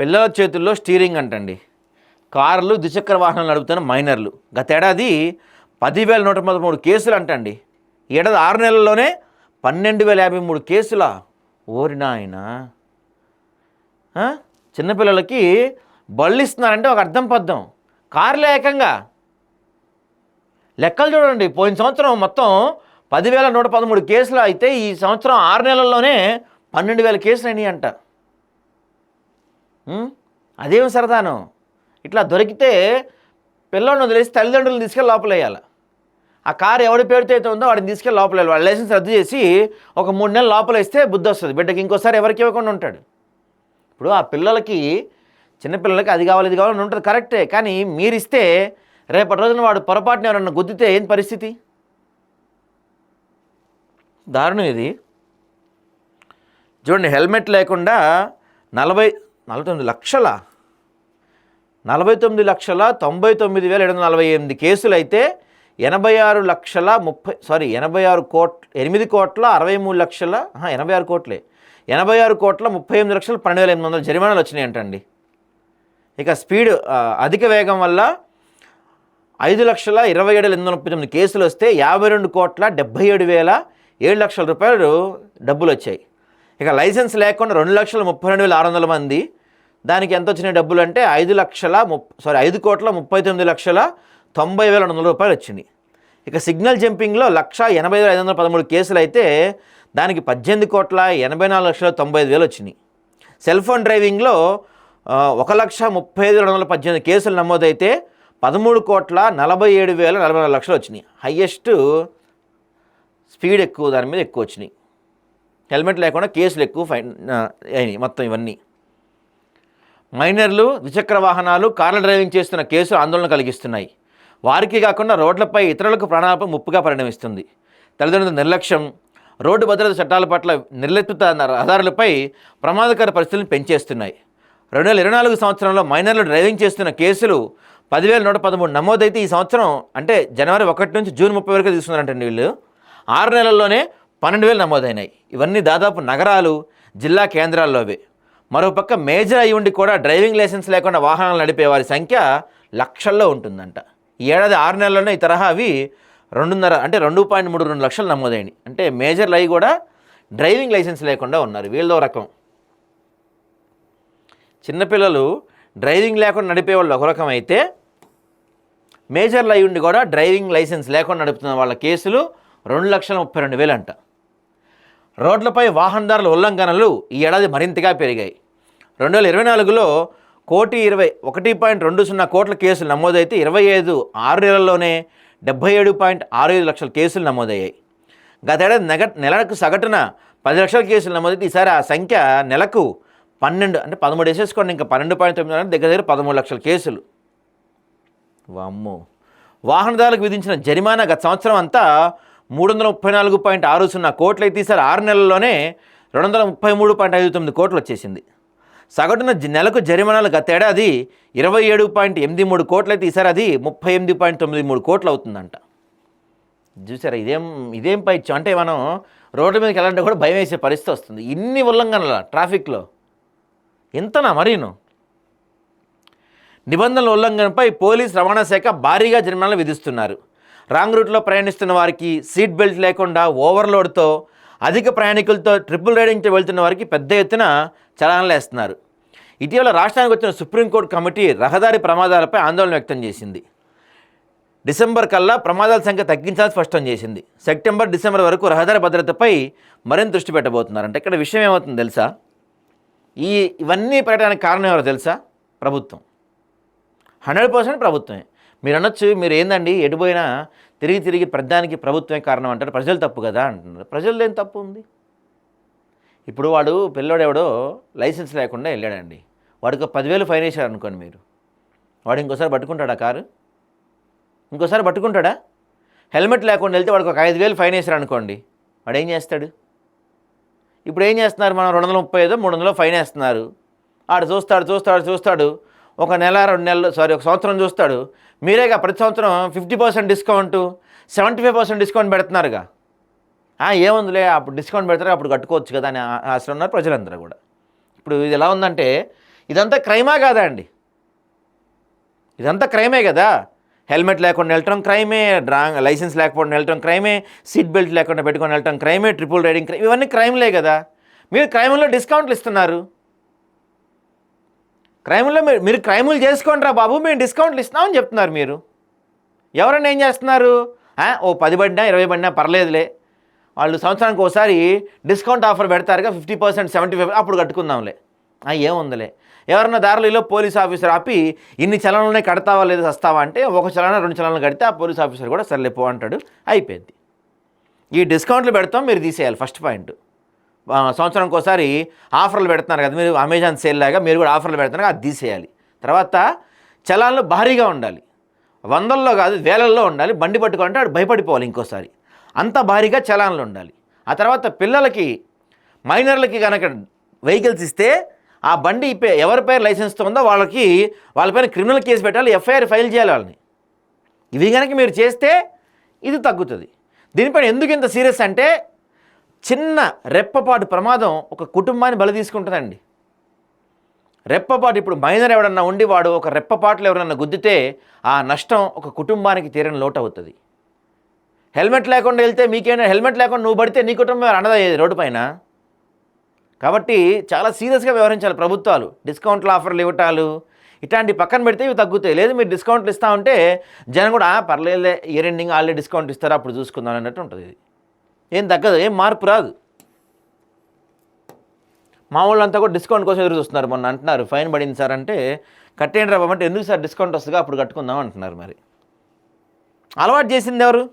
పిల్లల చేతుల్లో స్టీరింగ్ అంటండి. కార్లు ద్విచక్ర వాహనాలు నడుపుతున్న మైనర్లు. గతేడాది పదివేల నూట పదమూడు కేసులు అంటండి. ఏడాది ఆరు నెలల్లోనే పన్నెండు వేల యాభై మూడు కేసుల ఓరి నాయన. చిన్నపిల్లలకి బళ్ళు ఇస్తున్నారంటే ఒక అర్థం పద్దాం కార్లే ఏకంగా. లెక్కలు చూడండి. పోయిన సంవత్సరం మొత్తం పదివేల నూట పదమూడు కేసులు అయితే ఈ సంవత్సరం ఆరు నెలల్లోనే పన్నెండు వేల కేసులు అయినాయి అంట అదేం సరదాను? ఇట్లా దొరికితే పిల్లోడిని వదిలేసి తల్లిదండ్రులను తీసుకెళ్ళి లోపలేయాలి. ఆ కారు ఎవడి పేరుతో అయితే ఉందో వాడిని తీసుకెళ్ళి లోపలేయాలి. వాడి లైసెన్స్ రద్దు చేసి ఒక మూడు నెలలు లోపలేస్తే బుద్ధి వస్తుంది. బిడ్డకి ఇంకోసారి ఎవరికి ఇవ్వకుండా ఉంటాడు. ఇప్పుడు ఆ పిల్లలకి చిన్నపిల్లలకి అది కావాలి ఇది కావాలని ఉంటుంది కరెక్టే. కానీ మీరు ఇస్తే రేపటి రోజున వాడు పొరపాటున ఎవరన్నా గుద్దితే ఏం పరిస్థితి? దారుణం ఇది. చూడండి హెల్మెట్ లేకుండా నలభై నలభై తొమ్మిది లక్షల నలభై తొమ్మిది లక్షల తొంభై తొమ్మిది వేల ఏడు వందల నలభై ఎనిమిది కేసులు అయితే ఎనభై ఆరు లక్షల ముప్పై సారీ ఎనభై ఆరు కోట్ ఎనిమిది కోట్ల అరవై మూడు లక్షల ఎనభై ఆరు కోట్లే. ఎనభై ఆరు కోట్ల ముప్పై ఎనిమిది లక్షల పన్నెండు వేల ఎనిమిది వందల జరిమానాలు వచ్చినాయంటండి ఇక స్పీడ్ అధిక వేగం వల్ల ఐదు లక్షల ఇరవై ఏడు ఎనిమిది వందల ముప్పై తొమ్మిది కేసులు వస్తే యాభై రెండు కోట్ల డెబ్బై ఏడు వేల ఏడు లక్షల రూపాయలు డబ్బులు వచ్చాయి. ఇక లైసెన్స్ లేకుండా రెండు లక్షల ముప్పై రెండు వేల ఆరు వందల మంది దానికి ఎంత వచ్చినాయి డబ్బులు అంటే ఐదు లక్షల ముప్ సారీ ఐదు కోట్ల ముప్పై తొమ్మిది లక్షల తొంభై వేల రెండు వందల రూపాయలు వచ్చింది. ఇక సిగ్నల్ జంపింగ్లో లక్ష ఎనభై వేల ఐదు వందల పదమూడు కేసులు అయితే దానికి పద్దెనిమిది కోట్ల ఎనభై నాలుగు లక్షల తొంభై ఐదు వేలు వచ్చినాయి సెల్ ఫోన్ డ్రైవింగ్లో ఒక లక్ష ముప్పై ఐదు రెండు వందల పద్దెనిమిది కేసులు నమోదైతే పదమూడు కోట్ల నలభై ఏడు వేల నలభై నాలుగు లక్షలు వచ్చినాయి. హయ్యెస్ట్ స్పీడ్ ఎక్కువ దాని మీద ఎక్కువ వచ్చినాయి. హెల్మెట్ లేకుండా కేసులు ఎక్కువ ఫైన్ అయినాయి మొత్తం ఇవన్నీ. మైనర్లు ద్విచక్ర వాహనాలు కార్ల డ్రైవింగ్ చేస్తున్న కేసులు ఆందోళన కలిగిస్తున్నాయి. వారికి కాకుండా రోడ్లపై ఇతరులకు ప్రాణాలపై ముప్పుగా పరిణమిస్తుంది. తల్లిదండ్రుల నిర్లక్ష్యం రోడ్డు భద్రత చట్టాల పట్ల నిర్లిప్త రహదారులపై ప్రమాదకర పరిస్థితులను పెంచేస్తున్నాయి. రెండు వేల ఇరవై నాలుగు సంవత్సరంలో మైనర్లు డ్రైవింగ్ చేస్తున్న కేసులు పదివేల నూట పదమూడు నమోదైతే ఈ సంవత్సరం అంటే జనవరి ఒకటి నుంచి జూన్ ముప్పై వరకు తీసుకున్నారంటండి వీళ్ళు. ఆరు నెలల్లోనే పన్నెండు వేలు నమోదైనాయి. ఇవన్నీ దాదాపు నగరాలు జిల్లా కేంద్రాల్లోవే. మరోపక్క మేజర్ అయి ఉండి కూడా డ్రైవింగ్ లైసెన్స్ లేకుండా వాహనాలు నడిపే వారి సంఖ్య లక్షల్లో ఉంటుందంట. ఈ ఏడాది ఆరు నెలల్లోనే ఈ తరహా అవి రెండున్నర అంటే రెండు పాయింట్ మూడు రెండు లక్షలు నమోదైనవి అంటే మేజర్లు అయి కూడా డ్రైవింగ్ లైసెన్స్ లేకుండా ఉన్నారు. వీళ్ళదో రకం. చిన్నపిల్లలు డ్రైవింగ్ లేకుండా నడిపే వాళ్ళు ఒక రకం అయితే మేజర్లు అయి ఉండి కూడా డ్రైవింగ్ లైసెన్స్ లేకుండా నడుపుతున్న వాళ్ళ కేసులు రెండు లక్షల ముప్పై రెండు వేలు అంట రోడ్లపై వాహనదారుల ఉల్లంఘనలు ఈ ఏడాది మరింతగా పెరిగాయి. రెండు వేల ఇరవై నాలుగులో కోటి ఇరవై ఒకటి పాయింట్ రెండు సున్నా కోట్ల కేసులు నమోదైతే ఇరవై ఐదు ఆరు నెలల్లోనే డెబ్బై ఏడు పాయింట్ ఆరు ఐదు లక్షల కేసులు నమోదయ్యాయి. గతేడాది నెగ నెలకు సగటున పది లక్షల కేసులు నమోదైతే ఈసారి ఆ సంఖ్య నెలకు పన్నెండు అంటే పదమూడు వేసేసుకోండి ఇంకా పన్నెండు పాయింట్ తొమ్మిది దగ్గర దగ్గర పదమూడు లక్షల కేసులు. వామ్మో. వాహనదారులకు విధించిన జరిమానా గత సంవత్సరం అంతా మూడు వందల ముప్పై నాలుగు పాయింట్ ఆరు సున్నా కోట్లు అయితే ఈసారి ఆరు నెలల్లోనే రెండు వందల ముప్పై మూడు పాయింట్ ఐదు తొమ్మిది కోట్లు వచ్చేసింది. సగటున నెలకు జరిమానాలు గతేడాది ఇరవై ఏడు పాయింట్ ఎనిమిది మూడు కోట్లు అయితే ఈసారి అది ముప్పై ఎనిమిది పాయింట్ తొమ్మిది మూడు కోట్లు అవుతుందంట. చూసారా ఇదేం ఇదేం పైచ్యం? అంటే మనం రోడ్డు మీదకి వెళ్ళాలంటే కూడా భయం వేసే పరిస్థితి వస్తుంది. ఇన్ని ఉల్లంఘనల ట్రాఫిక్లో? ఎంతనా మరీను? నిబంధనల ఉల్లంఘనపై పోలీస్ రవాణా శాఖ భారీగా జరిమానాలు విధిస్తున్నారు. రాంగ్ రూట్లో ప్రయాణిస్తున్న వారికి సీట్ బెల్ట్ లేకుండా ఓవర్లోడ్తో అధిక ప్రయాణికులతో ట్రిపుల్ రైడింగ్తో వెళ్తున్న వారికి పెద్ద ఎత్తున చలానాలు వేస్తున్నారు. ఇటీవల రాష్ట్రానికి వచ్చిన సుప్రీంకోర్టు కమిటీ రహదారి ప్రమాదాలపై ఆందోళన వ్యక్తం చేసింది. డిసెంబర్ కల్లా ప్రమాదాల సంఖ్య తగ్గించాలని స్పష్టం చేసింది. సెప్టెంబర్ డిసెంబర్ వరకు రహదారి భద్రతపై మరింత దృష్టి పెట్టబోతున్నారు. అంటే ఇక్కడ విషయం ఏమవుతుంది తెలుసా? ఈ ఇవన్నీ పెట్టడానికి కారణం ఎవరో తెలుసా? ప్రభుత్వం. హండ్రెడ్ పర్సెంట్ ప్రభుత్వమే. మీరు అనొచ్చు మీరు ఏందండి ఎటుపోయినా తిరిగి తిరిగి ప్రధానికి ప్రభుత్వమే కారణం అంటారు. ప్రజలు తప్పు కదా అంటున్నారు. ప్రజలు ఏం తప్పు ఉంది? ఇప్పుడు వాడు పిల్లోడెవడో లైసెన్స్ లేకుండా వెళ్ళాడండి. వాడికి ఒక పదివేలు ఫైన్ వేశారు అనుకోండి మీరు. వాడు ఇంకోసారి పట్టుకుంటాడా కారు? ఇంకోసారి పట్టుకుంటాడా? హెల్మెట్ లేకుండా వెళ్తే వాడికి ఒక ఐదు వేలు ఫైన్ వేశారు అనుకోండి వాడు ఏం చేస్తాడు? ఇప్పుడు ఏం చేస్తున్నారు? మనం రెండు వందల ముప్పై ఐదు మూడు వందలు ఫైన్ వేస్తున్నారు. ఆడు చూస్తాడు చూస్తాడు చూస్తాడు. ఒక నెల రెండు నెలలు సారీ ఒక సంవత్సరం చూస్తాడు. మీరేగా ప్రతి సంవత్సరం fifty percent discount seventy five percent discount పెడుతున్నారుగా? ఏముందిలే అప్పుడు డిస్కౌంట్ పెడతారు అప్పుడు కట్టుకోవచ్చు కదా అని ఆశలు ఉన్నారు ప్రజలందరూ కూడా. ఇప్పుడు ఇది ఎలా ఉందంటే ఇదంతా క్రైమా కాదా అండి? ఇదంతా క్రైమే కదా? హెల్మెట్ లేకుండా వెళ్ళటం క్రైమే డ్రాంగ్ లైసెన్స్ లేకపోవడం వెళ్ళటం క్రైమే సీట్ బెల్ట్ లేకుండా పెట్టుకొని వెళ్ళటం క్రైమే ట్రిపుల్ రైడింగ్ క్రైమ్ ఇవన్నీ క్రైమ్లే కదా? మీరు క్రైమ్లో డిస్కౌంట్లు ఇస్తున్నారు. క్రైముల్లో మీరు మీరు క్రైములు చేసుకోండి రా బాబు మేము డిస్కౌంట్లు ఇస్తున్నామని చెప్తున్నారు మీరు. ఎవరైనా ఏం చేస్తున్నారు? ఓ పది పడినా ఇరవై పడినా పర్లేదులే. వాళ్ళు సంవత్సరానికి ఒకసారి డిస్కౌంట్ ఆఫర్ పెడతారుగా ఫిఫ్టీ పర్సెంట్ సెవెంటీ ఫైవ్ అప్పుడు కట్టుకుందాంలే. ఏముందిలే. ఎవరన్నా దారిలో పోలీస్ ఆఫీసర్ ఆపి ఇన్ని చలనాలనే కడతావా లేదా వస్తావా అంటే ఒక చలన రెండు చలనలు కడితే ఆ పోలీస్ ఆఫీసర్ కూడా సర్లేపో అంటాడు. అయిపోయింది. ఈ డిస్కౌంట్లు పెడతాం మీరు తీసేయాలి ఫస్ట్ పాయింట్. సంవత్సరానికి ఒకసారి ఆఫర్లు పెడుతున్నారు కదా మీరు అమెజాన్ సేల్ లాగా మీరు కూడా ఆఫర్లు పెడుతున్నారు అది తీసేయాలి. తర్వాత చలాన్లు భారీగా ఉండాలి. వందల్లో కాదు వేలల్లో ఉండాలి. బండి పట్టుకుంటే వాడు భయపడిపోవాలి ఇంకోసారి. అంత భారీగా చలాన్లు ఉండాలి. ఆ తర్వాత పిల్లలకి మైనర్లకి కనుక వెహికల్స్ ఇస్తే ఆ బండి పే ఎవరి పేరు లైసెన్స్తో ఉందో వాళ్ళకి వాళ్ళపైన క్రిమినల్ కేసు పెట్టాలి ఎఫ్ఐఆర్ ఫైల్ చేయాలి వాళ్ళని. ఇవి కనుక మీరు చేస్తే ఇది తగ్గుతుంది. దీనిపైన ఎందుకు ఇంత సీరియస్ అంటే చిన్న రెప్పపాటు ప్రమాదం ఒక కుటుంబాన్ని బలి తీసుకుంటుందండి. రెప్పపాటు ఇప్పుడు మైనర్ ఎవడన్నా ఉండి వాడు ఒక రెప్పపాట్లు ఎవరన్నా గుద్దితే ఆ నష్టం ఒక కుటుంబానికి తీరని లోటు అవుతుంది హెల్మెట్ లేకుండా వెళ్తే మీకేమైనా హెల్మెట్ లేకుండా నువ్వు పడితే నీ కుటుంబం అన్నదా రోడ్డు పైన? కాబట్టి చాలా సీరియస్గా వ్యవహరించాలి ప్రభుత్వాలు. డిస్కౌంట్లు ఆఫర్లు ఇవ్వటాలు ఇట్లాంటి పక్కన పెడితే ఇవి తగ్గుతాయి. లేదు మీరు డిస్కౌంట్లు ఇస్తా ఉంటే జనం కూడా పర్లేదులే ఇయర్ ఎండింగ్ ఆల్రెడీ డిస్కౌంట్ ఇస్తారు అప్పుడు చూసుకుందాం అన్నట్టు ఉంటుంది ఇది. ఏం తగ్గదు ఏం మార్పు రాదు. మా వాళ్ళంతా కూడా డిస్కౌంట్ కోసం ఎదురు చూస్తున్నారు మొన్న అంటున్నారు ఫైన్ పడింది సార్ అంటే కట్టేయండి రా ఎందుకు సార్ డిస్కౌంట్ వస్తుందిగా అప్పుడు కట్టుకుందాం అంటున్నారు మరి. అలవాటు చేసింది ఎవరు?